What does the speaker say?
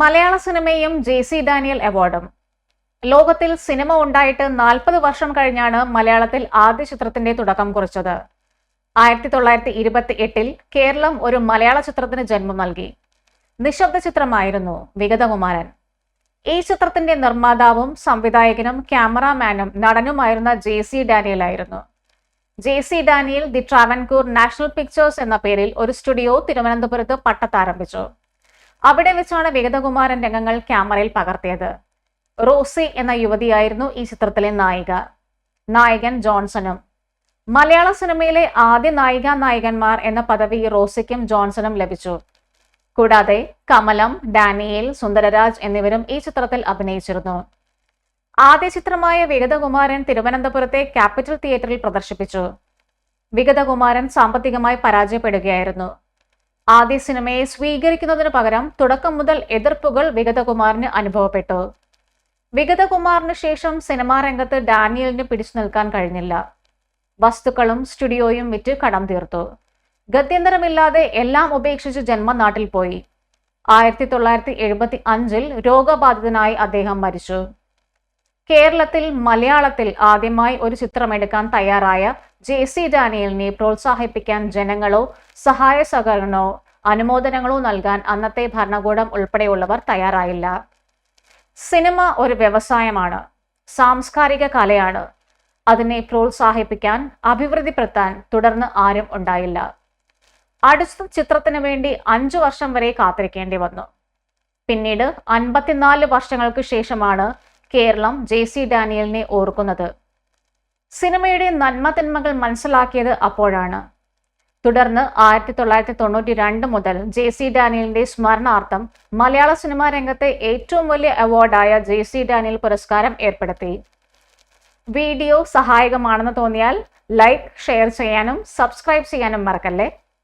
മലയാള സിനിമയും J C Daniel അവാർഡും. ലോകത്തിൽ സിനിമ ഉണ്ടായിട്ട് നാൽപ്പത് വർഷം കഴിഞ്ഞാണ് മലയാളത്തിൽ ആദ്യ ചിത്രത്തിന്റെ തുടക്കം കുറിച്ചത്. ആയിരത്തി തൊള്ളായിരത്തി ഇരുപത്തി എട്ടിൽ കേരളം ഒരു മലയാള ചിത്രത്തിന് ജന്മം നൽകി. നിശബ്ദ ചിത്രമായിരുന്നു വിഗതകുമാരൻ. ഈ ചിത്രത്തിന്റെ നിർമ്മാതാവും സംവിധായകനും ക്യാമറാമാനും നടനുമായിരുന്ന ജെ സി ഡാനിയൽ ആയിരുന്നു. J C Daniel the Travancore national pictures എന്ന പേരിൽ ഒരു സ്റ്റുഡിയോ തിരുവനന്തപുരത്ത് പട്ടത്താരംഭിച്ചു. അവിടെ വെച്ചാണ് വിഗതകുമാരൻ രംഗങ്ങൾ ക്യാമറയിൽ പകർത്തിയത്. റോസി എന്ന യുവതിയായിരുന്നു ഈ ചിത്രത്തിലെ നായിക. നായകൻ ജോൺസണും. മലയാള സിനിമയിലെ ആദ്യ നായിക നായകന്മാർ എന്ന പദവി റോസിക്കും ജോൺസണും ലഭിച്ചു. കൂടാതെ കമലം ഡാനിയേൽ സുന്ദരരാജ് എന്നിവരും ഈ ചിത്രത്തിൽ അഭിനയിച്ചിരുന്നു. ആദ്യ ചിത്രമായ വിഗതകുമാരൻ തിരുവനന്തപുരത്തെ ക്യാപിറ്റൽ തിയേറ്ററിൽ പ്രദർശിപ്പിച്ചു. വിഗതകുമാരൻ സാമ്പത്തികമായി പരാജയപ്പെടുകയായിരുന്നു. ആദ്യ സിനിമയെ സ്വീകരിക്കുന്നതിന് പകരം തുടക്കം മുതൽ എതിർപ്പുകൾ വിഗതകുമാറിന് അനുഭവപ്പെട്ടു. വിഗതകുമാറിന് ശേഷം സിനിമാ രംഗത്ത് ഡാനിയലിന് പിടിച്ചു നിൽക്കാൻ കഴിഞ്ഞില്ല. വസ്തുക്കളും സ്റ്റുഡിയോയും വിറ്റ് കടം തീർത്തു. ഗത്യന്തരമില്ലാതെ എല്ലാം ഉപേക്ഷിച്ച് ജന്മനാട്ടിൽ പോയി. ആയിരത്തി തൊള്ളായിരത്തി എഴുപത്തി അഞ്ചിൽ രോഗബാധിതനായി അദ്ദേഹം മരിച്ചു. കേരളത്തിൽ മലയാളത്തിൽ ആദ്യമായി ഒരു ചിത്രമെടുക്കാൻ തയ്യാറായ ജെ സി ഡാനിയലിനെ പ്രോത്സാഹിപ്പിക്കാൻ ജനങ്ങളോ സഹായ സഹകരണോ അനുമോദനങ്ങളോ നൽകാൻ അന്നത്തെ ഭരണകൂടം ഉൾപ്പെടെയുള്ളവർ തയ്യാറായില്ല. സിനിമ ഒരു വ്യവസായമാണ്. സാംസ്കാരിക കലയാണ്. അതിനെ പ്രോത്സാഹിപ്പിക്കാൻ അഭിവൃദ്ധിപ്പെടുത്താൻ തുടർന്ന് ആരും ഉണ്ടായില്ല. അടുത്ത ചിത്രത്തിന് വേണ്ടി അഞ്ചു വർഷം വരെ കാത്തിരിക്കേണ്ടി വന്നു. പിന്നീട് അൻപത്തിനാല് വർഷങ്ങൾക്ക് ശേഷമാണ് കേരളം ജെ സി ഡാനിയലിനെ ഓർക്കുന്നത്. സിനിമയുടെ നന്മതിന്മകൾ മനസ്സിലാക്കിയത് അപ്പോഴാണ്. തുടർന്ന് ആയിരത്തി തൊള്ളായിരത്തി തൊണ്ണൂറ്റി രണ്ട് മുതൽ ജെ സി ഡാനിയലിന്റെ സ്മരണാർത്ഥം മലയാള സിനിമാ രംഗത്തെ ഏറ്റവും വലിയ അവാർഡായ ജെ സി ഡാനിയൽ പുരസ്കാരം ഏർപ്പെടുത്തി. വീഡിയോ സഹായകമാണെന്ന് തോന്നിയാൽ ലൈക്ക് ഷെയർ ചെയ്യാനും സബ്സ്ക്രൈബ് ചെയ്യാനും മറക്കല്ലേ?